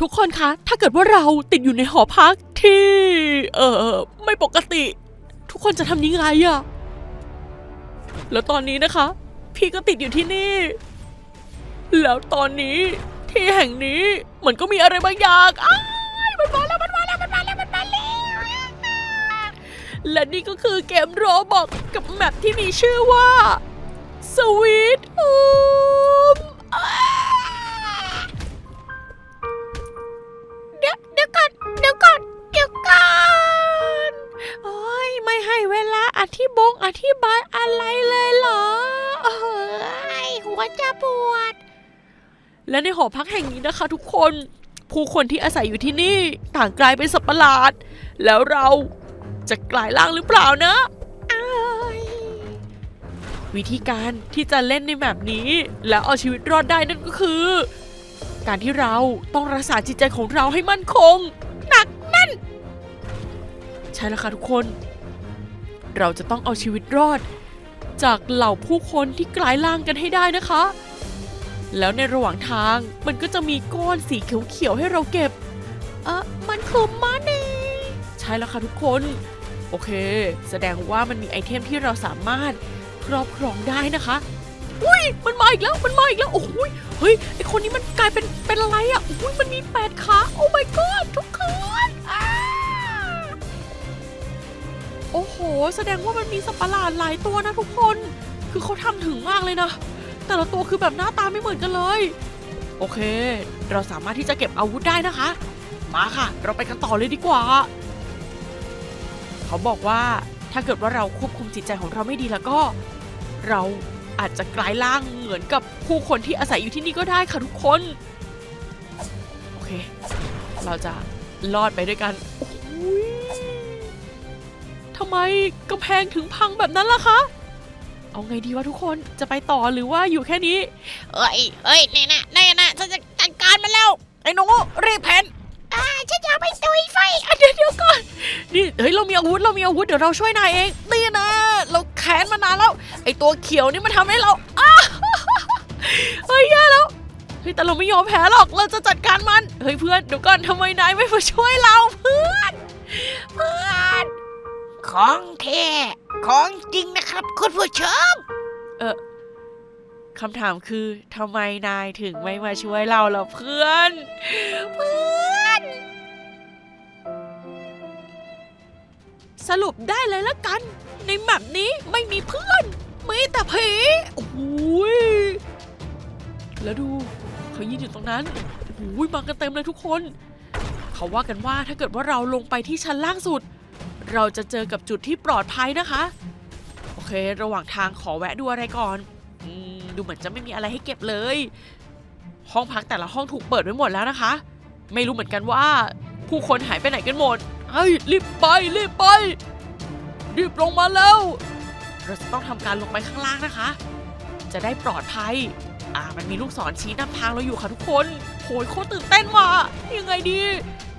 ทุกคนคะ ถ้าเกิดว่าเราติดอยู่ในหอพักที่ เออไม่ปกติ ทุกคนจะทำยังไงอะแล้วตอนนี้นะคะ พี่ก็ติดอยู่ที่นี่ แล้วตอนนี้ที่แห่งนี้เหมือนก็มีอะไรบางอย่างอ้ายมันมาแล้วมันมาแล้วมันมาแล้วมันมาแล้วและนี่ก็คือเกมโรบอกกับแมปที่มีชื่อว่า Sweet Home วจะปวด และในหอพักแห่งนี้นะคะ ทุกคนผู้คนที่อาศัยอยู่ที่นี่ต่างกลายเป็นสัตว์ประหลาด แล้วเราจะกลายร่างหรือเปล่านะ วิธีการที่จะเล่นในแบบนี้ แล้วเอาชีวิตรอดได้นั่นก็คือ การที่เราต้องรักษาจิตใจของเราให้มั่นคง หนักแน่น ใช่แล้วค่ะทุกคน เราจะต้องเอาชีวิตรอด จากเหล่าผู้คนที่กลายร่างกันให้ได้นะคะ แล้วในระหว่างทางมันก็จะมีก้อนสีเขียวๆให้เราเก็บเออมันคือมันเองใช่แล้วค่ะทุกคน โอเค แสดงว่ามันมีไอเทมที่เราสามารถครอบครองได้นะคะอุ้ยมันมาอีกแล้วมันมาอีกแล้วโอ้ยเฮ้ยไอคนนี้มันกลายเป็นเป็นอะไรอะอุ้ยมันมีแปดขาโอ้ แสดงว่ามันมีสัตว์ประหลาดหลายตัวนะทุกคน คือเขาทำถึงมากเลยนะ แต่ละตัวคือแบบหน้าตาไม่เหมือนกันเลย โอเค เราสามารถที่จะเก็บอาวุธได้นะคะ มาค่ะ เราไปกันต่อเลยดีกว่า เขาบอกว่าถ้าเกิดว่าเราควบคุมจิตใจของเราไม่ดีแล้วก็ เราอาจจะกลายร่างเหมือนกับผู้คนที่อาศัยอยู่ที่นี่ก็ได้ค่ะทุกคน โอเค เราจะรอดไปด้วยกัน ทำไมกำแพงถึงพังแบบนั้นล่ะคะ เอาไงดีวะทุกคนจะไปต่อหรือว่าอยู่แค่นี้ เอ้ยเอ้ยนี่นะนี่นะฉันจะจัดการมันแล้ว ไอ้หนูรีบแผนอ่าฉันจะเอาไปตุยไฟอะเดี๋ยวเดี๋ยวก่อนนี่เฮ้ยเรามีอาวุธเรามีอาวุธเดี๋ยวเราช่วยนายเองนี่นะเราแค้นมานานแล้ว ไอ้ตัวเขียวนี่มันทำให้เราอ้าเฮ้ยแย่แล้วเฮ้ยแต่เราไม่ยอมแพ้หรอกเราจะจัดการมันเฮ้ยเพื่อนเดี๋ยวก่อนทำไมนายไม่มาช่วยเราเพื่อน เพื่อน ของแท้ของจริงนะครับคุณผู้ชมคำถามคือทำไมนายถึงไม่มาช่วยเราล่ะเพื่อน เพื่อน สรุปได้เลยละกัน ในแมปนี้ไม่มีเพื่อน มีแต่ผีโอ้โหยแล้วดูเขายืนอยู่ตรงนั้นโอ้โหยมากันเต็มเลยทุกคน เขาว่ากันว่าถ้าเกิดว่าเราลงไปที่ชั้นล่างสุด เราจะเจอกับจุดที่ปลอดภัยนะคะ โอเค ระหว่างทางขอแวะดูอะไรก่อนอดูเหมือนจะไม่มีอะไรให้เก็บเลย ห้องพักแต่ละห้องถูกเปิดไว้หมดแล้วนะคะ ไม่รู้เหมือนกันว่าผู้คนหายไปไหนกันหมดเฮ้ยรีบไปรีบไป รีบลงมาแล้ว เราจะต้องทำการลงไปข้างล่างนะคะ จะได้ปลอดภัย อ่ามันมีลูกศรชี้นำทางเราอยู่ค่ะทุกคนโหยโคตรตื่นเต้นว่ะยังไงดี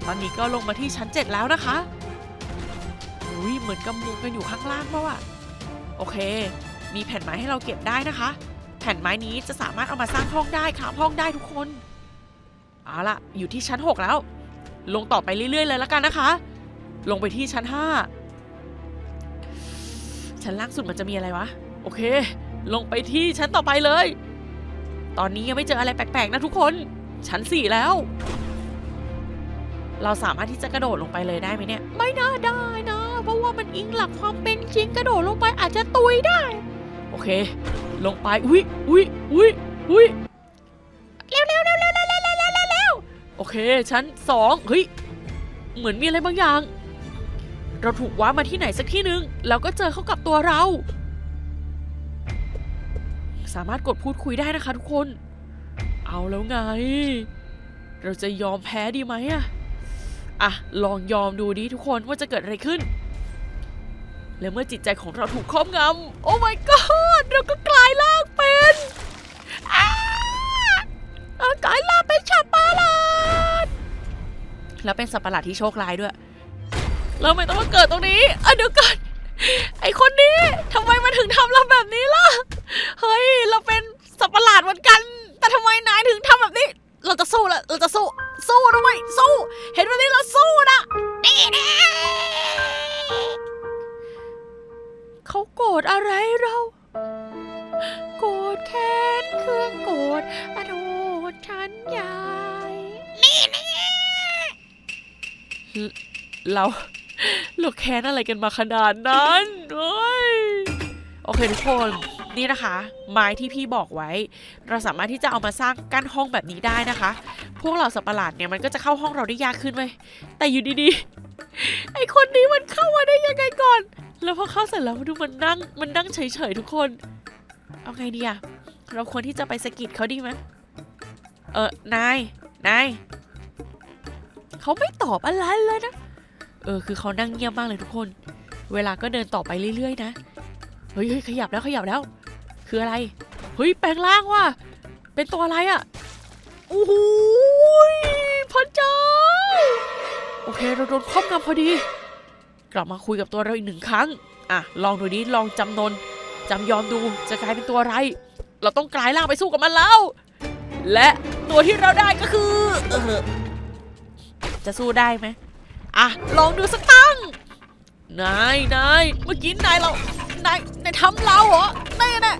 ตอนนี้ก็ลงมาที่ชั้น 7 แล้วนะคะ อุ้ยเหมือนกำมุงกันอยู่ข้างล่างเพราะว่าโอเค มีแผ่นไม้ให้เราเก็บได้นะคะ แผ่นไม้นี้จะสามารถเอามาสร้างห้องได้ค่ะห้องได้ทุกคนเอาล่ะ อยู่ที่ชั้น 6 แล้ว ลงต่อไปเรื่อยๆเลยแล้วกันนะคะ ลงไปที่ชั้น 5 ชั้นล่างสุดมันจะมีอะไรวะ โอเค ลงไปที่ชั้นต่อไปเลย ตอนนี้ยังไม่เจออะไรแปลกๆนะทุกคน ชั้น 4 แล้ว เราสามารถที่จะกระโดดลงไปเลยได้ไหมเนี่ย ไม่น่าได้นะ เพราะว่ามันอิงหลักความเป็นจริงกระโดดลงไปอาจจะตุยได้ โอเค ลงไปอุ้ยอุ้ยอุ้ยอุ้ยเร็วเร็วเร็วเร็วเร็วเร็วเร็วเร็วเร็วโอเคชั้นสองเฮ้ยเหมือนมีอะไรบางอย่าง เราถูกว้ามาที่ไหนสักที่หนึ่งแล้วก็เจอเข้ากับตัวเรา สามารถกดพูดคุยได้นะคะทุกคน เอาแล้วไง เราจะยอมแพ้ดีไหมอะ อะ ลองยอมดูดิทุกคนว่าจะเกิดอะไรขึ้น แล้วเมื่อจิตใจของเราถูกครอบงำโอ้ my god เราก็กลายร่างเป็นอากลายร่างเป็นชับประหลาดแล้วเป็นสัตว์ประหลาดที่โชคร้ายด้วยเราไม่ต้องมาเกิดตรงนี้อะเดี๋ยวก่อนไอคนนี้ทำไมมาถึงทำเราแบบนี้ล่ะ เฮ้ย เราเป็นสัตว์ประหลาดเหมือนกัน แต่ทำไมนายถึงทำแบบนี้ เราจะสู้ละเราจะสู้ สู้ด้วยสู้ เห็นแบบนี้เราสู้นะนี่แน่เขาโกรธอะไรเรา โกรธแค้นเครื่องโกรธอโทษฉันใหญ่นี่แน่เราเราแค้นอะไรกันมาขนาดนั้นเฮ้ย โอเคทุกคน นี่นะคะ ไม้ที่พี่บอกไว้ เราสามารถที่จะเอามาสร้างกั้นห้องแบบนี้ได้นะคะ พวกเราสัตว์ประหลาดเนี่ยมันก็จะเข้าห้องเราได้ยากขึ้นเว้ยแต่อยู่ดีๆ ไอคนนี้มันเข้ามาได้ยังไงก่อน แล้วพอเข้าเสร็จแล้วดูมันนั่งมันนั่งเฉยๆทุกคน เอาไงดีอะเราควรที่จะไปสะกิดเขาดีไหมเออนายนายเขาไม่ตอบอะไรเลยนะ เออคือเขานั่งเงียบมากเลยทุกคน เวลาก็เดินต่อไปเรื่อยๆนะ เฮ้ยเฮ้ยขยับแล้วขยับแล้ว คืออะไร เฮ้ย แปลงร่างว่ะ เป็นตัวอะไรอะ่ะโอ้โหยพระเจ้า โอเค เราโดนครอบงำพอดี กลับมาคุยกับตัวเราอีกหนึ่งครั้ง อะ ลองดูดิลองจำนนจำยอมดูจะกลายเป็นตัวอะไร เราต้องกลายร่างไปสู้กับมันแล้ว และตัวที่เราได้ก็คือเออจะสู้ได้ไหมอะ ลองดูสักตั้งนายนายเมื่อกี้นายเรา นายนายทำเราเหรอแน่แน่ะ